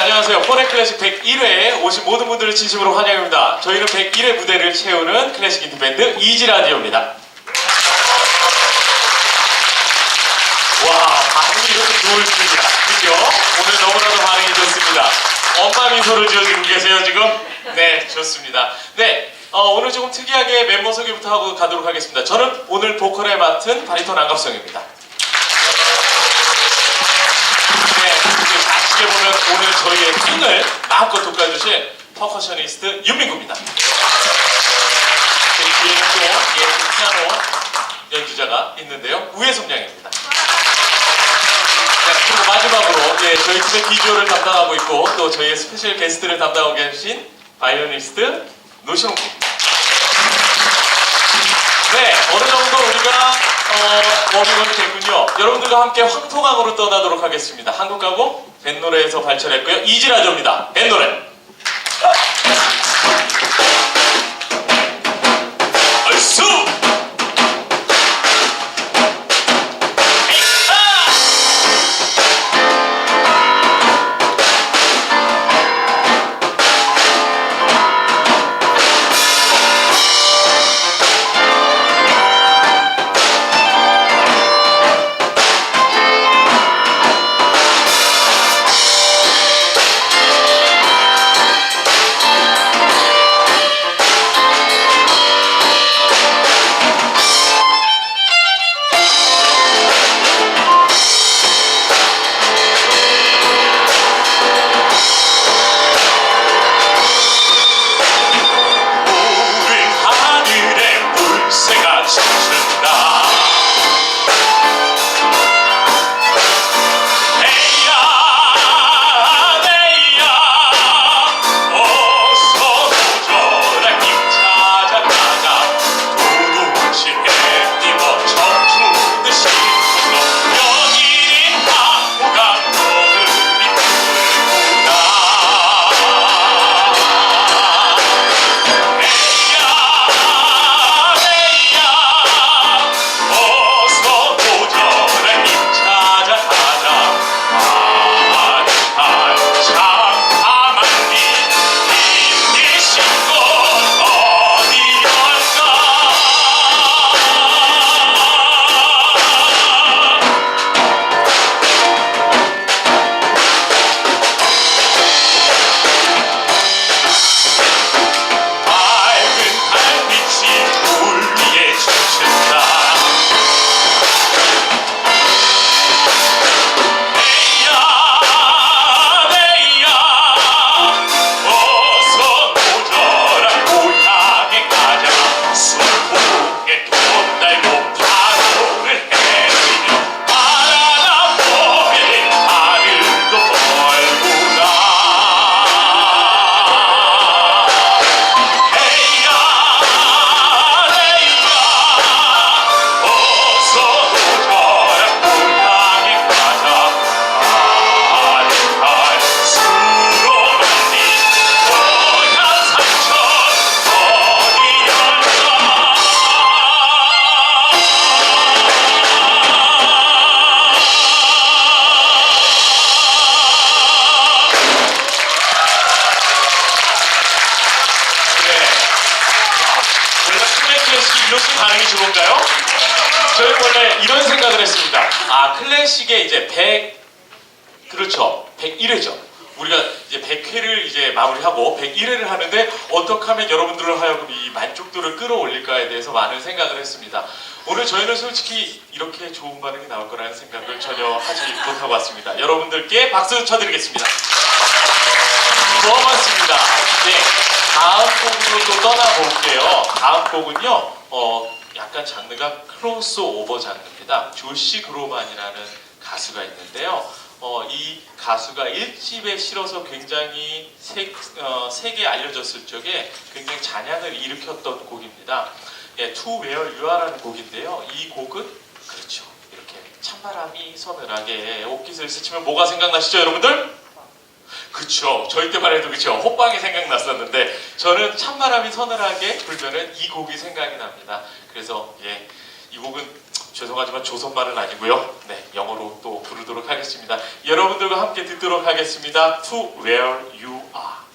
안녕하세요. 포레 클래식 101회에 오신 모든 분들을 진심으로 환영합니다. 저희는 101회 무대를 채우는 클래식 인디 밴드 이지라디오입니다. 와, 반응이 이렇게 좋을 줄이야. 그죠? 오늘 너무나도 반응이 좋습니다. 엄마 미소를 지어주고 계세요, 지금? 네, 좋습니다. 네, 어, 오늘 조금 특이하게 멤버 소개부터 하고 가도록 하겠습니다. 저는 오늘 보컬에 맡은 바리톤 안갑성입니다. 네, 그리고 좌측에 보면 오늘 저희의 킹을 마음껏 돋궈주신 퍼커셔니스트 윤민구입니다. 그리고 뒤에는 또 예, 피아노 연주자가 있는데요. 우혜솜양입니다. 네, 그리고 마지막으로 예, 저희 팀의 비주얼을 담당하고 있고 또 저희의 스페셜 게스트를 담당하고 계신 바이올리니스트 노시홍입니다. 네, 어느 정도 우리가 어, 워밍업이 됐군요. 여러분들과 함께 황토강으로 떠나도록 하겠습니다. 한국 가고 뱃노래에서 발전했고요. 이지라조입니다. 뱃노래. 얼 좋은가요? 저희 원래 이런 생각을 했습니다. 아, 클래식의 이제 100, 그렇죠. 101회죠. 우리가 이제 100회를 이제 마무리하고 101회를 하는데 어떻게 하면 여러분들을 하여금 이 만족도를 끌어올릴까에 대해서 많은 생각을 했습니다. 오늘 저희는 솔직히 이렇게 좋은 반응이 나올 거라는 생각을 전혀 하지 못하고 왔습니다. 여러분들께 박수 쳐드리겠습니다. 고맙습니다. 네, 다음 곡으로 또 떠나볼게요. 다음 곡은요, 어, 약간 장르가 크로스 오버 장르입니다. 조시 그로만이라는 가수가 있는데요. 어, 이 가수가 1집에 실어서 굉장히 세, 어, 세계에 알려졌을 적에 굉장히 잔향을 일으켰던 곡입니다. 예, To Where You Are라는 곡인데요. 이 곡은 그렇죠. 이렇게 찬바람이 서늘하게 옷깃을 스치면 뭐가 생각나시죠, 여러분들? 그쵸. 저희 때만 해도 그쵸. 호빵이 생각났었는데 저는 찬바람이 서늘하게 불면은 이 곡이 생각이 납니다. 그래서 예, 이 곡은 죄송하지만 조선말은 아니고요. 네, 영어로 또 부르도록 하겠습니다. 여러분들과 함께 듣도록 하겠습니다. To where you are.